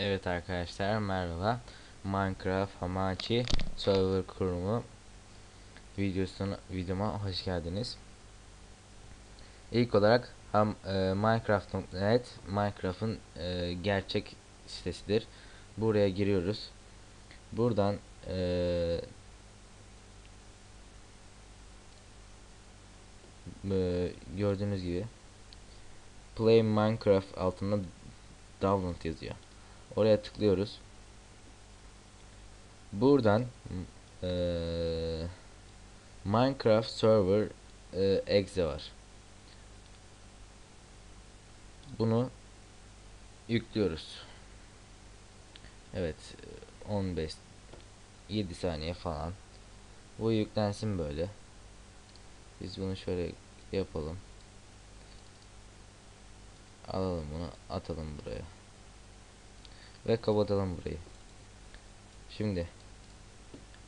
Evet arkadaşlar merhaba. Minecraft Hamachi server kurumu videosuna videoma hoş geldiniz. İlk olarak ham e, Minecraft.net Minecraft'ın e, gerçek sitesidir. Buraya giriyoruz. Buradan e, e, gördüğünüz gibi Play Minecraft altında download yazıyor. Oraya tıklıyoruz. Buradan eee, Minecraft Server eee, exe var. Bunu yüklüyoruz. Evet 15 7 saniye falan. Bu yüklensin böyle. Biz bunu şöyle yapalım. Alalım bunu atalım buraya ve kapatalım burayı. Şimdi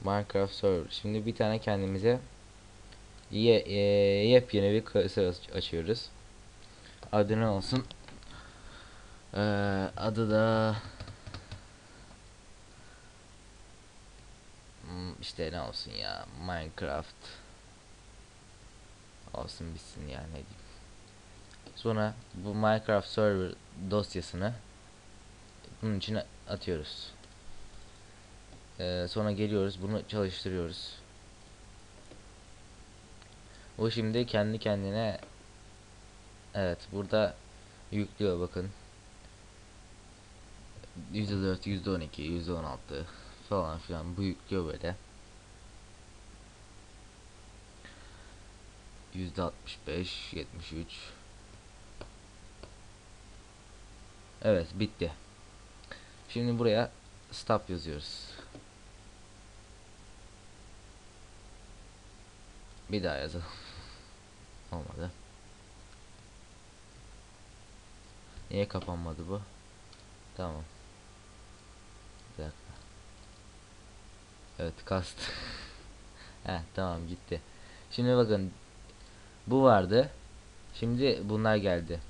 Minecraft Server. Şimdi bir tane kendimize ye, e, yepyeni bir kasa açıyoruz. Adı ne olsun? Ee, adı da Hmm, işte ne olsun ya Minecraft olsun bitsin yani ne diyeyim. Sonra bu Minecraft Server dosyasını bunun içine atıyoruz. Ee, sonra geliyoruz bunu çalıştırıyoruz. O şimdi kendi kendine Evet burada yüklüyor bakın. %4, %12, %16 falan filan bu yüklüyor böyle. %65, 73 Evet bitti. Şimdi buraya stop yazıyoruz. Bir daha yazalım. Olmadı. Niye kapanmadı bu? Tamam. Evet kast. Heh tamam gitti. Şimdi bakın bu vardı. Şimdi bunlar geldi.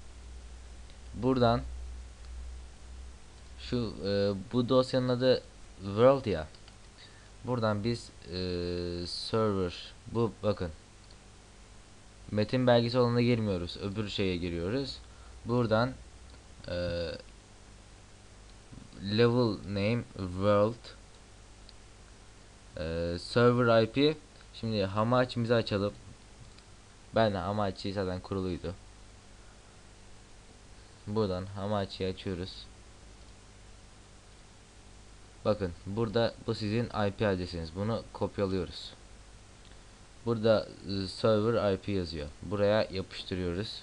Buradan şu e, bu dosyanın adı world ya. Buradan biz e, server bu bakın metin belgesi olanına girmiyoruz. Öbür şeye giriyoruz. Buradan e, level name world e, server IP şimdi Hamachi'mizi açalım. Ben Hamachi zaten kuruluydu. Buradan Hamachi'yi açıyoruz. Bakın burada bu sizin IP adresiniz. Bunu kopyalıyoruz. Burada server IP yazıyor. Buraya yapıştırıyoruz.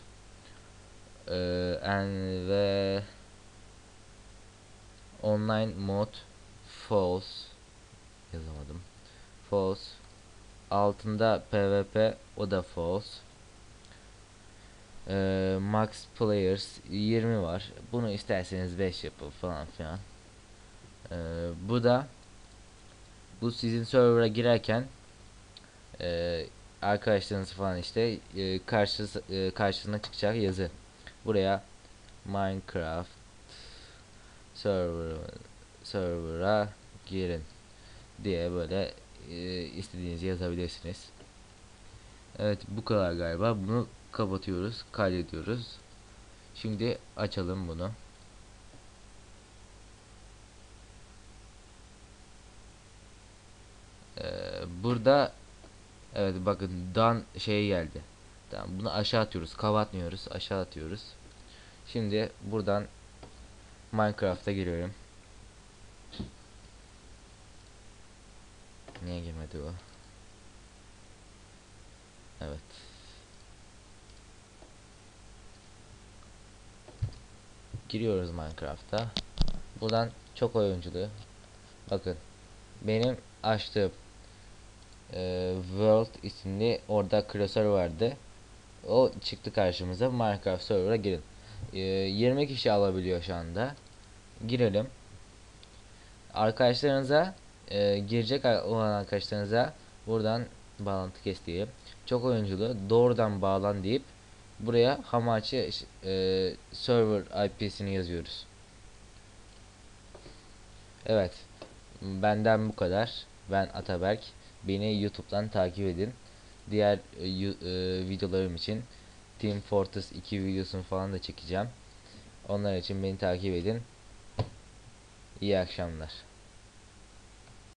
Ee, and ve online mode false yazamadım. False. Altında PvP o da false. Ee, max players 20 var. Bunu isterseniz 5 yapın falan filan. Ee, bu da bu sizin server'a girerken e, arkadaşlarınız falan işte e, karşı e, karşısına çıkacak yazı. Buraya Minecraft server server'a girin diye böyle e, istediğinizi yazabilirsiniz. Evet bu kadar galiba. Bunu kapatıyoruz, kaydediyoruz. Şimdi açalım bunu. Ee, burada evet bakın dan şey geldi. Tamam bunu aşağı atıyoruz. Kapatmıyoruz. Aşağı atıyoruz. Şimdi buradan Minecraft'a giriyorum. Niye girmedi o? Evet. Giriyoruz Minecraft'a. Buradan çok oyunculuğu. Bakın benim açtığım e, World isimli orada klasör vardı. O çıktı karşımıza. Minecraft server'a girin. E, 20 kişi alabiliyor şu anda. Girelim. Arkadaşlarınıza e, girecek olan arkadaşlarınıza buradan bağlantı kes diye çok oyunculu doğrudan bağlan deyip buraya Hamachi e, server IP'sini yazıyoruz. Evet. Benden bu kadar. Ben Ataberk. Beni YouTube'dan takip edin. Diğer e, e, videolarım için Team Fortress 2 videosunu falan da çekeceğim. Onlar için beni takip edin. İyi akşamlar.